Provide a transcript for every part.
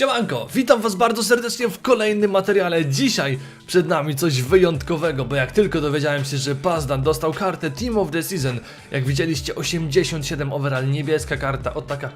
Siemanko, witam was bardzo serdecznie w kolejnym materiale. Dzisiaj przed nami coś wyjątkowego, bo jak tylko dowiedziałem się, że Pazdan dostał kartę Team of the Season, jak widzieliście 87 overall, niebieska karta, o taka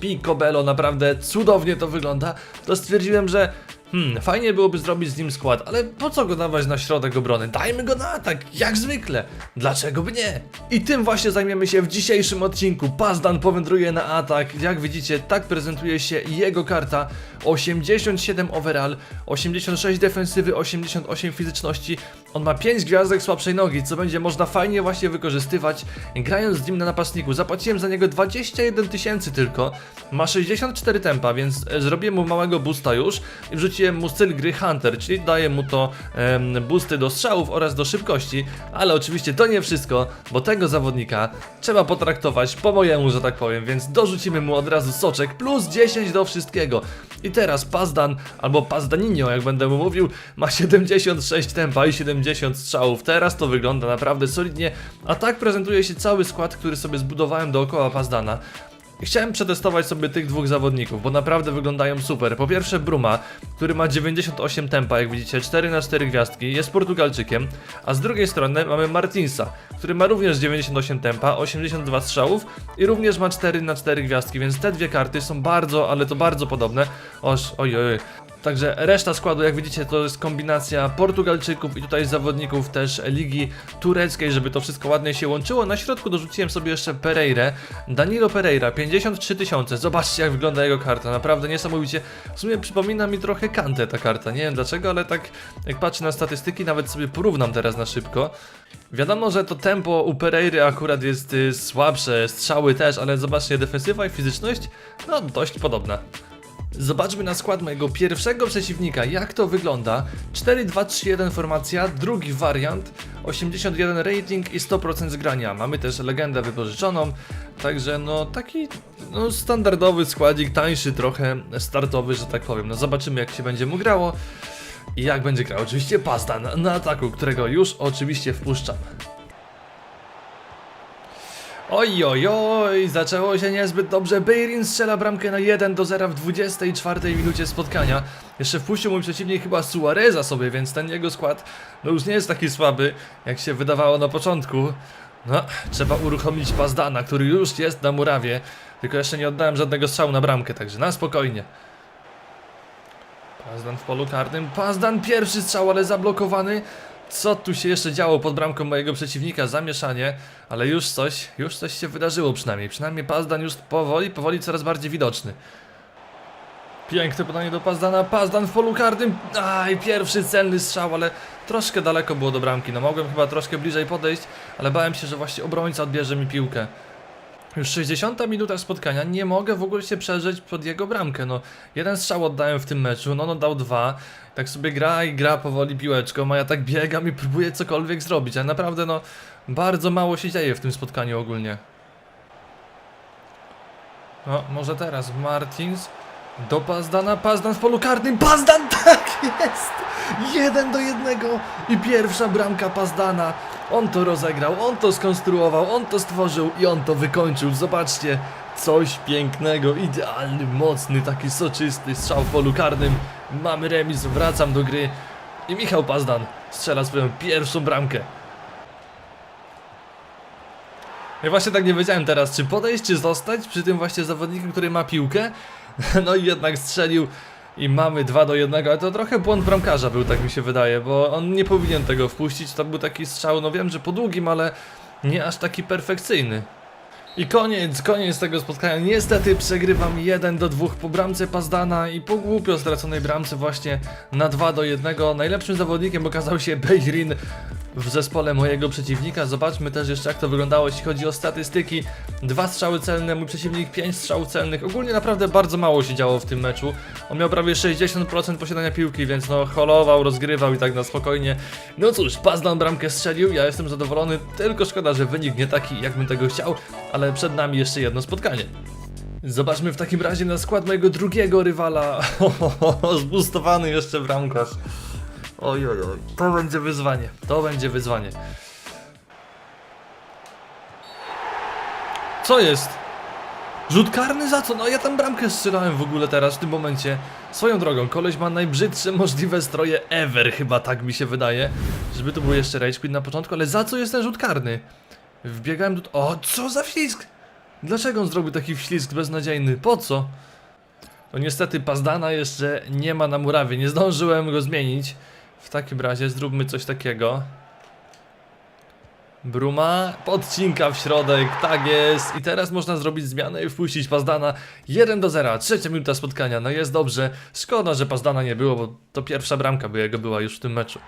picobello, naprawdę cudownie to wygląda, to stwierdziłem, że Hmm, fajnie byłoby zrobić z nim skład, ale po co go dawać na środek obrony? Dajmy go na atak, jak zwykle. Dlaczego by nie? I tym właśnie zajmiemy się w dzisiejszym odcinku. Pazdan powędruje na atak. Jak widzicie, tak prezentuje się jego karta. 87 overall, 86 defensywy, 88 fizyczności. On ma 5 gwiazdek słabszej nogi, co będzie można fajnie właśnie wykorzystywać, grając z nim na napastniku. Zapłaciłem za niego 21 tysięcy tylko. Ma 64 tempa, więc e, zrobię mu małego boosta już i wrzuciłem mu styl gry Hunter, czyli daję mu to em, boosty do strzałów oraz do szybkości, ale oczywiście to nie wszystko, bo tego zawodnika trzeba potraktować po mojemu, że tak powiem, więc dorzucimy mu od razu soczek plus 10 do wszystkiego. I teraz Pazdan, albo Pazdaninio, jak będę mu mówił, ma 76 tempa i 70 strzałów. Teraz to wygląda naprawdę solidnie, a tak prezentuje się cały skład, który sobie zbudowałem dookoła Pazdana. Chciałem przetestować sobie tych dwóch zawodników, bo naprawdę wyglądają super. Po pierwsze Bruma, który ma 98 tempa, jak widzicie, 4 na 4 gwiazdki, jest Portugalczykiem, a z drugiej strony mamy Martinsa, który ma również 98 tempa, 82 strzałów i również ma 4 na 4 gwiazdki, więc te dwie karty są bardzo, ale to bardzo podobne. Oż, oj, oj. Także reszta składu, jak widzicie, to jest kombinacja Portugalczyków i tutaj zawodników też ligi tureckiej, żeby to wszystko ładnie się łączyło. Na środku dorzuciłem sobie jeszcze Pereirę, Danilo Pereira, 53 tysiące. Zobaczcie, jak wygląda jego karta, naprawdę niesamowicie. W sumie przypomina mi trochę Kantę ta karta, nie wiem dlaczego, ale tak jak patrzę na statystyki, nawet sobie porównam teraz na szybko. Wiadomo, że to tempo u Pereiry akurat jest y, słabsze, strzały też, ale zobaczcie, defensywa i fizyczność, no dość podobna. Zobaczmy na skład mojego pierwszego przeciwnika, jak to wygląda. 4-2-3-1 formacja, drugi wariant, 81 rating i 100% zgrania. Mamy też legendę wypożyczoną, także no taki no, standardowy składzik, tańszy trochę, startowy, że tak powiem. No zobaczymy jak się będzie mu grało i jak będzie grał oczywiście Pastan na ataku, którego już oczywiście wpuszczam. Oj, oj, oj, zaczęło się niezbyt dobrze. Beirin strzela bramkę na 1 do 0 w 24 minucie spotkania. Jeszcze wpuścił mój przeciwnik chyba Suareza sobie, więc ten jego skład no już nie jest taki słaby, jak się wydawało na początku. No, trzeba uruchomić Pazdana, który już jest na murawie. Tylko jeszcze nie oddałem żadnego strzału na bramkę, także na spokojnie. Pazdan w polu karnym. Pazdan pierwszy strzał, ale zablokowany. Co tu się jeszcze działo pod bramką mojego przeciwnika? Zamieszanie, ale już coś, już coś się wydarzyło przynajmniej. Przynajmniej Pazdan już powoli, powoli coraz bardziej widoczny. Piękne podanie do Pazdana. Pazdan w polu karnym. Aj, pierwszy celny strzał, ale troszkę daleko było do bramki. No mogłem chyba troszkę bliżej podejść, ale bałem się, że właśnie obrońca odbierze mi piłkę. Już 60 minuta spotkania, nie mogę w ogóle się przeżyć pod jego bramkę. No, jeden strzał oddałem w tym meczu, no on oddał dwa. Tak sobie gra i gra powoli piłeczką, a ja tak biegam i próbuję cokolwiek zrobić, ale naprawdę no, bardzo mało się dzieje w tym spotkaniu ogólnie. No, może teraz Martins do Pazdana, Pazdan w polu karnym, Pazdan, tak jest! Jeden do jednego i pierwsza bramka Pazdana. On to rozegrał, on to skonstruował, on to stworzył i on to wykończył. Zobaczcie, coś pięknego, idealny, mocny, taki soczysty strzał w polu karnym. Mamy remis, wracam do gry i Michał Pazdan strzela swoją pierwszą bramkę. Ja właśnie tak nie wiedziałem teraz, czy podejść, czy zostać przy tym właśnie zawodniku, który ma piłkę. No i jednak strzelił i mamy 2 do 1, ale to trochę błąd bramkarza był, tak mi się wydaje, bo on nie powinien tego wpuścić. To był taki strzał, no wiem, że po długim, ale nie aż taki perfekcyjny. I koniec, koniec tego spotkania. Niestety przegrywam 1 do 2 po bramce Pazdana i po głupio straconej bramce właśnie na 2 do 1. Najlepszym zawodnikiem okazał się Bejrin w zespole mojego przeciwnika. Zobaczmy też jeszcze jak to wyglądało, jeśli chodzi o statystyki. Dwa strzały celne, mój przeciwnik 5 strzałów celnych. Ogólnie naprawdę bardzo mało się działo w tym meczu. On miał prawie 60% posiadania piłki, więc no holował, rozgrywał i tak na spokojnie. No cóż, Pazdan bramkę strzelił, ja jestem zadowolony, tylko szkoda, że wynik nie taki jakbym tego chciał, ale przed nami jeszcze jedno spotkanie. Zobaczmy w takim razie na skład mojego drugiego rywala. Zbustowany jeszcze bramkarz. Oj, oj, oj, to będzie wyzwanie, to będzie wyzwanie. Co jest? Rzut karny za co? No ja tam bramkę strzelałem w ogóle teraz, w tym momencie. Swoją drogą, koleś ma najbrzydsze możliwe stroje ever, chyba tak mi się wydaje. Żeby to był jeszcze rage quit na początku, ale za co jest ten rzut karny? Wbiegałem tu... O, co za wślizg! Dlaczego on zrobił taki wślizg beznadziejny? Po co? No niestety Pazdana jeszcze nie ma na murawie, nie zdążyłem go zmienić. W takim razie zróbmy coś takiego. Bruma, podcinka w środek, tak jest. I teraz można zrobić zmianę i wpuścić Pazdana 1 do 0. Trzecia minuta spotkania, no jest dobrze. Szkoda, że Pazdana nie było, bo to pierwsza bramka by jego była już w tym meczu.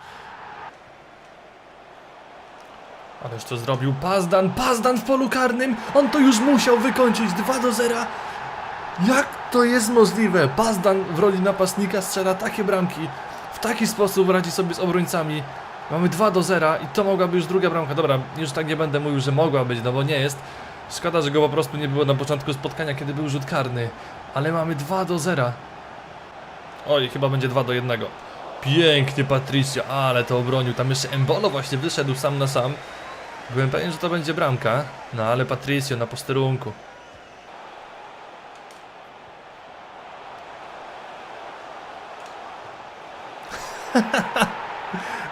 Ależ to zrobił Pazdan, Pazdan w polu karnym, on to już musiał wykończyć 2 do 0. Jak to jest możliwe? Pazdan w roli napastnika strzela takie bramki, w taki sposób radzi sobie z obrońcami. Mamy 2 do 0 i to mogłaby już druga bramka. Dobra, już tak nie będę mówił, że mogła być, no bo nie jest. Szkoda, że go po prostu nie było na początku spotkania, kiedy był rzut karny. Ale mamy 2 do 0. Oj, chyba będzie 2 do 1. Pięknie Patricio, ale to obronił. Tam jeszcze Embolo właśnie wyszedł sam na sam. Byłem pewien, że to będzie bramka. No ale Patricio na posterunku.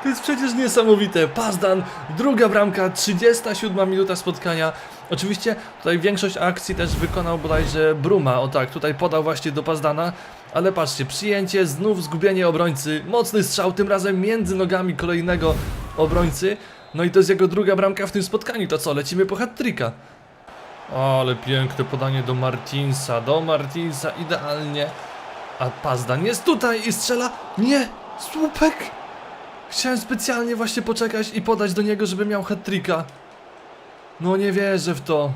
To jest przecież niesamowite. Pazdan, druga bramka, 37 minuta spotkania. Oczywiście tutaj większość akcji też wykonał bodajże Bruma. O tak, tutaj podał właśnie do Pazdana. Ale patrzcie, przyjęcie, znów zgubienie obrońcy. Mocny strzał, tym razem między nogami kolejnego obrońcy. No i to jest jego druga bramka w tym spotkaniu. To co, lecimy po hat-tricka. Ale piękne podanie do Martinsa, do Martinsa, idealnie. A Pazdan jest tutaj i strzela. Nie, słupek. Chciałem specjalnie właśnie poczekać i podać do niego, żeby miał hat-tricka. No nie wierzę w to.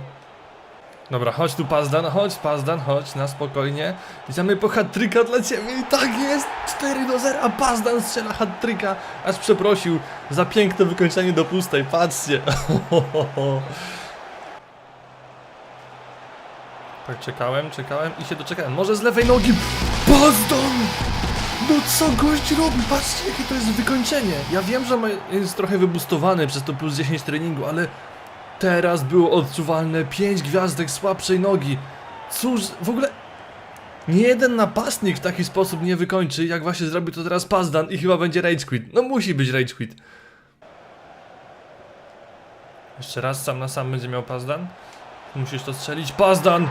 Dobra, chodź tu Pazdan, chodź Pazdan, chodź na spokojnie. Idziemy po hat-tricka dla ciebie i tak jest! 4 do 0, a Pazdan strzela hat-tricka, aż przeprosił za piękne wykończenie do pustej, patrzcie. Tak czekałem, czekałem i się doczekałem. Może z lewej nogi. Pazdan! No co gość robi? Patrzcie jakie to jest wykończenie. Ja wiem, że jest trochę wybustowany przez to plus 10 treningu, ale teraz było odczuwalne 5 gwiazdek słabszej nogi. Cóż, w ogóle nie jeden napastnik w taki sposób nie wykończy, jak właśnie zrobił to teraz Pazdan i chyba będzie Rage. No musi być Rage. Jeszcze raz sam na sam będzie miał Pazdan. Musisz to strzelić. Pazdan!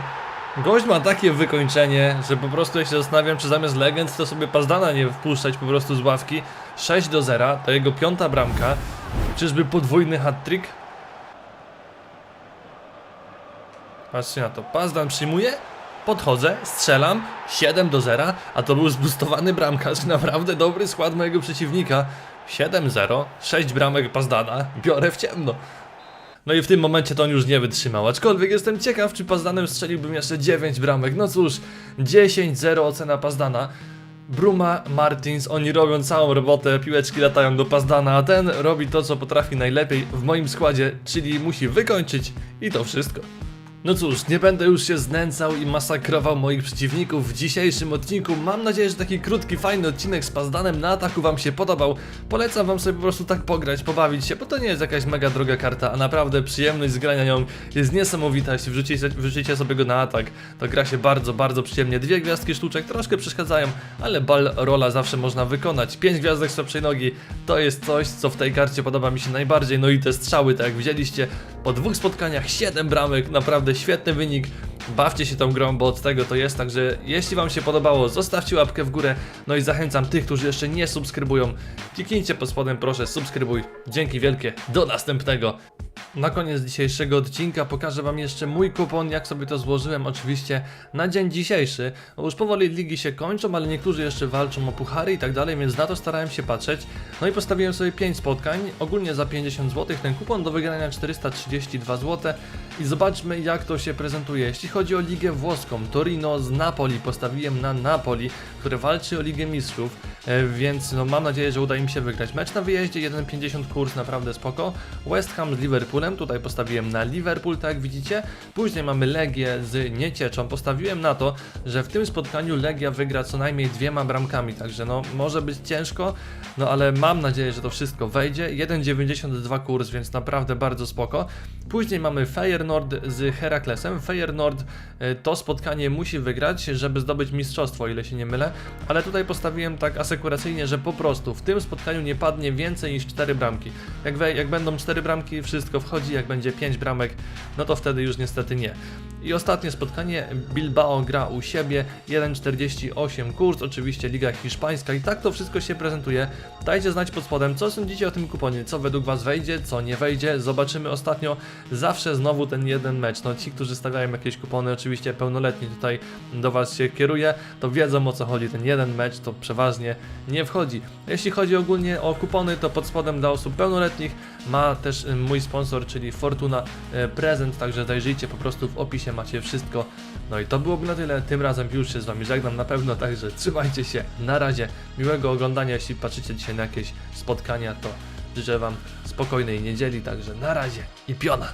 Gość ma takie wykończenie, że po prostu ja się zastanawiam, czy zamiast legend to sobie Pazdana nie wpuszczać po prostu z ławki. 6 do 0, to jego piąta bramka. Czyżby podwójny hat-trick? Patrzcie na to. Pazdan przyjmuje, podchodzę, strzelam, 7 do 0, a to był zbustowany bramkarz. Naprawdę dobry skład mojego przeciwnika. 7-0, 6 bramek Pazdana, biorę w ciemno. No i w tym momencie to on już nie wytrzymał. Aczkolwiek jestem ciekaw, czy Pazdanem strzeliłbym jeszcze 9 bramek. No cóż, 10-0 ocena Pazdana. Bruma, Martins, oni robią całą robotę, piłeczki latają do Pazdana, a ten robi to, co potrafi najlepiej w moim składzie, czyli musi wykończyć i to wszystko. No cóż, nie będę już się znęcał i masakrował moich przeciwników w dzisiejszym odcinku. Mam nadzieję, że taki krótki, fajny odcinek z Pazdanem na ataku wam się podobał. Polecam wam sobie po prostu tak pograć, pobawić się, bo to nie jest jakaś mega droga karta, a naprawdę przyjemność z grania nią jest niesamowita. Jeśli wrzucicie, wrzucicie sobie go na atak, to gra się bardzo, bardzo przyjemnie. Dwie gwiazdki sztuczek troszkę przeszkadzają, ale bal rola zawsze można wykonać. Pięć gwiazdek słabszej nogi to jest coś, co w tej karcie podoba mi się najbardziej. No i te strzały, tak jak widzieliście, po dwóch spotkaniach 7 bramek, naprawdę świetny wynik. Bawcie się tą grą, bo od tego to jest, także jeśli wam się podobało, zostawcie łapkę w górę, no i zachęcam tych, którzy jeszcze nie subskrybują, kliknijcie pod spodem, proszę, subskrybuj. Dzięki wielkie, do następnego. Na koniec dzisiejszego odcinka pokażę wam jeszcze mój kupon, jak sobie to złożyłem oczywiście na dzień dzisiejszy. No już powoli ligi się kończą, ale niektórzy jeszcze walczą o puchary i tak dalej, więc na to starałem się patrzeć. No i postawiłem sobie 5 spotkań, ogólnie za 50 zł, ten kupon do wygrania 432 zł i zobaczmy jak to się prezentuje. Jeśli chodzi o ligę włoską, Torino z Napoli postawiłem na Napoli, które walczy o Ligę Mistrzów. e, więc no, mam nadzieję, że uda im się wygrać. Mecz na wyjeździe 1,50 kurs, naprawdę spoko. West Ham z Liverpoolem, tutaj postawiłem na Liverpool, tak jak widzicie. Później mamy Legię z Niecieczą, postawiłem na to, że w tym spotkaniu Legia wygra co najmniej dwiema bramkami, także no może być ciężko, no ale mam nadzieję, że to wszystko wejdzie. 1,92 kurs, więc naprawdę bardzo spoko. Później mamy Feyenoord z Heraklesem. Feyenoord to spotkanie musi wygrać, żeby zdobyć mistrzostwo, o ile się nie mylę, ale tutaj postawiłem tak asekuracyjnie, że po prostu w tym spotkaniu nie padnie więcej niż 4 bramki. Jak, we, jak będą 4 bramki, wszystko wchodzi, jak będzie 5 bramek, no to wtedy już niestety nie. I ostatnie spotkanie, Bilbao gra u siebie, 1,48 kurs, oczywiście Liga Hiszpańska. I tak to wszystko się prezentuje. Dajcie znać pod spodem, co sądzicie o tym kuponie, co według Was wejdzie, co nie wejdzie, zobaczymy ostatnio, zawsze znowu ten jeden mecz, no ci, którzy stawiają jakieś kupony, oczywiście pełnoletni tutaj do Was się kieruje, to wiedzą o co chodzi, ten jeden mecz to przeważnie nie wchodzi. Jeśli chodzi ogólnie o kupony, to pod spodem dla osób pełnoletnich ma też y, mój sponsor, czyli Fortuna y, Prezent, także zajrzyjcie po prostu w opisie, macie wszystko. No i to byłoby na tyle, tym razem już się z Wami żegnam na pewno, także trzymajcie się, na razie, miłego oglądania, jeśli patrzycie dzisiaj na jakieś spotkania, to życzę Wam spokojnej niedzieli, także na razie. I piona!